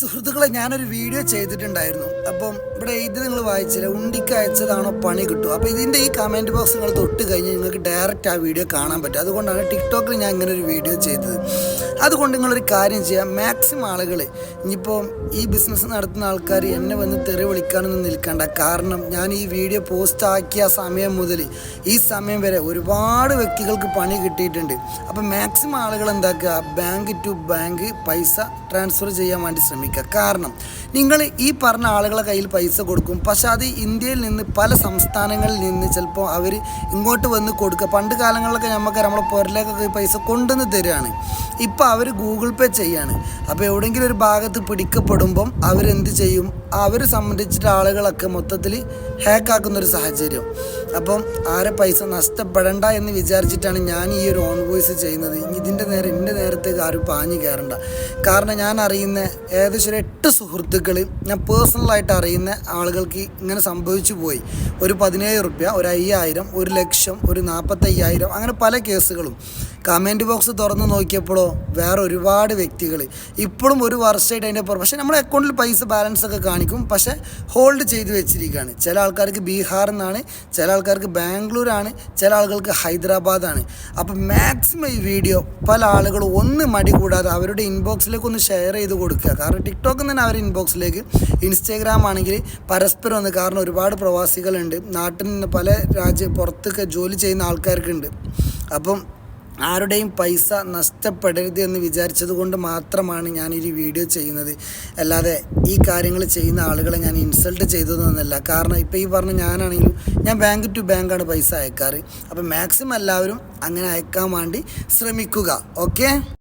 സുഹൃത്തുക്കളെ ഞാനൊരു വീഡിയോ ചെയ്തിട്ടുണ്ടായിരുന്നു. അപ്പം ഇവിടെ ഇത് നിങ്ങൾ വായിച്ചില്ല. ഉണ്ടിക്ക് അയച്ചതാണോ പണി കിട്ടും അപ്പോൾ ഇതിന്റെ ഈ കമന്റ് ബോക്സ് നിങ്ങൾ തൊട്ട് കഴിഞ്ഞാൽ നിങ്ങൾക്ക് ഡയറക്റ്റ് ആ വീഡിയോ കാണാൻ പറ്റും. അതുകൊണ്ടാണ് ടിക്ടോക്കിൽ ഞാൻ ഇങ്ങനെ ഒരു വീഡിയോ ചെയ്തത്. അതുകൊണ്ട് നിങ്ങളൊരു കാര്യം ചെയ്യാം. മാക്സിമം ആളുകൾ ഇനിയിപ്പോൾ ഈ ബിസിനസ് നടത്തുന്ന ആൾക്കാർ എന്നെ വന്ന് തെറി വിളിക്കാനൊന്നും നിൽക്കണ്ട. കാരണം ഞാൻ ഈ വീഡിയോ പോസ്റ്റ് ആക്കിയ സമയം മുതൽ ഈ സമയം വരെ ഒരുപാട് വ്യക്തികൾക്ക് പണി കിട്ടിയിട്ടുണ്ട്. അപ്പം മാക്സിമം ആളുകൾ എന്താക്കുക? ബാങ്ക് ടു ബാങ്ക് പൈസ ട്രാൻസ്ഫർ ചെയ്യാൻ വേണ്ടി ശ്രമിക്കുക. കാരണം നിങ്ങൾ ഈ പറഞ്ഞ ആളുകളെ കയ്യിൽ പൈസ കൊടുക്കും. പക്ഷെ അത് ഇന്ത്യയിൽ നിന്ന് പല സംസ്ഥാനങ്ങളിൽ നിന്ന് ചിലപ്പോൾ അവർ ഇങ്ങോട്ട് വന്ന് കൊടുക്കുക. പണ്ട് കാലങ്ങളിലൊക്കെ നമുക്ക് നമ്മളെ പുറലേക്കൊക്കെ പൈസ കൊണ്ടുവന്ന് തരികയാണ് ഇപ്പോൾ അവർ ഗൂഗിൾ പേ ചെയ്യാണ്. അപ്പോൾ എവിടെയെങ്കിലും ഒരു ഭാഗത്ത് പിടിക്കപ്പെടുമ്പം അവരെന്ത് ചെയ്യും? അവർ സംബന്ധിച്ചിട്ട് ആളുകളൊക്കെ മൊത്തത്തിൽ ഹാക്കാക്കുന്നൊരു സാഹചര്യം. അപ്പം ആരെ പൈസ നഷ്ടപ്പെടണ്ട എന്ന് വിചാരിച്ചിട്ടാണ് ഞാൻ ഈ ഒരു ഓൺ വോയിസ് ചെയ്യുന്നത്. ഇതിന്റെ നേരെ എന്റെ നേരത്തേക്ക് ആരും പാഞ്ഞു കയറണ്ട. കാരണം ഞാൻ അറിയുന്ന ഏകദേശം ഒരു എട്ട് സുഹൃത്തുക്കൾ ഞാൻ പേഴ്സണലായിട്ട് അറിയുന്ന ആളുകൾക്ക് ഇങ്ങനെ സംഭവിച്ചു പോയി. ഒരു പതിനേഴ് റുപ്യ ഒരു അയ്യായിരം ഒരു ലക്ഷം ഒരു നാൽപ്പത്തയ്യായിരം അങ്ങനെ പല കേസുകളും. കമന്റ് ബോക്സ് തുറന്ന് നോക്കിയപ്പോഴോ വേറെ ഒരുപാട് വ്യക്തികൾ ഇപ്പോഴും ഒരു വർഷമായിട്ട് അതിന്റെ പുറം പക്ഷേ നമ്മുടെ അക്കൗണ്ടിൽ പൈസ ബാലൻസ് ഒക്കെ കാണിക്കും. പക്ഷേ ഹോൾഡ് ചെയ്ത് വെച്ചിരിക്കുകയാണ്. ചില ആൾക്കാർക്ക് ബീഹാർ എന്നാണ് ചില ആൾക്കാർക്ക് ബാംഗ്ലൂരാണ് ചില ആളുകൾക്ക് ഹൈദരാബാദാണ്. അപ്പം മാക്സിമം ഈ വീഡിയോ പല ആളുകളും ഒന്ന് മടി കൂടാതെ അവരുടെ ഇൻബോക്സിലേക്ക് ഒന്ന് ഷെയർ ചെയ്ത് കൊടുക്കുക. കാരണം ടിക്ടോക്കിൽ നിന്ന് അവർ ഇൻബോക്സിലേക്ക് ഇൻസ്റ്റാഗ്രാം ആണെങ്കിൽ പരസ്പരം ഒന്ന് കാരണം ഒരുപാട് പ്രവാസികളുണ്ട്. നാട്ടിൽ നിന്ന് പല രാജ്യ പുറത്തൊക്കെ ജോലി ചെയ്യുന്ന ആൾക്കാർക്കുണ്ട്. അപ്പം ആരുടെയും പൈസ നഷ്ടപ്പെടരുത് എന്ന് വിചാരിച്ചത് കൊണ്ട് മാത്രമാണ് ഞാൻ ഈ വീഡിയോ ചെയ്യുന്നത്. അല്ലാതെ ഈ കാര്യങ്ങൾ ചെയ്യുന്ന ആളുകളെ ഞാൻ ഇൻസൾട്ട് ചെയ്തതൊന്നുമല്ല കാരണം ഇപ്പോൾ ഈ പറഞ്ഞ ഞാനാണെങ്കിലും ഞാൻ ബാങ്ക് ടു ബാങ്കാണ് പൈസ അയക്കാറ്. അപ്പോൾ മാക്സിമം എല്ലാവരും അങ്ങനെ അയക്കാൻ വേണ്ടി ശ്രമിക്കുക. ഓക്കെ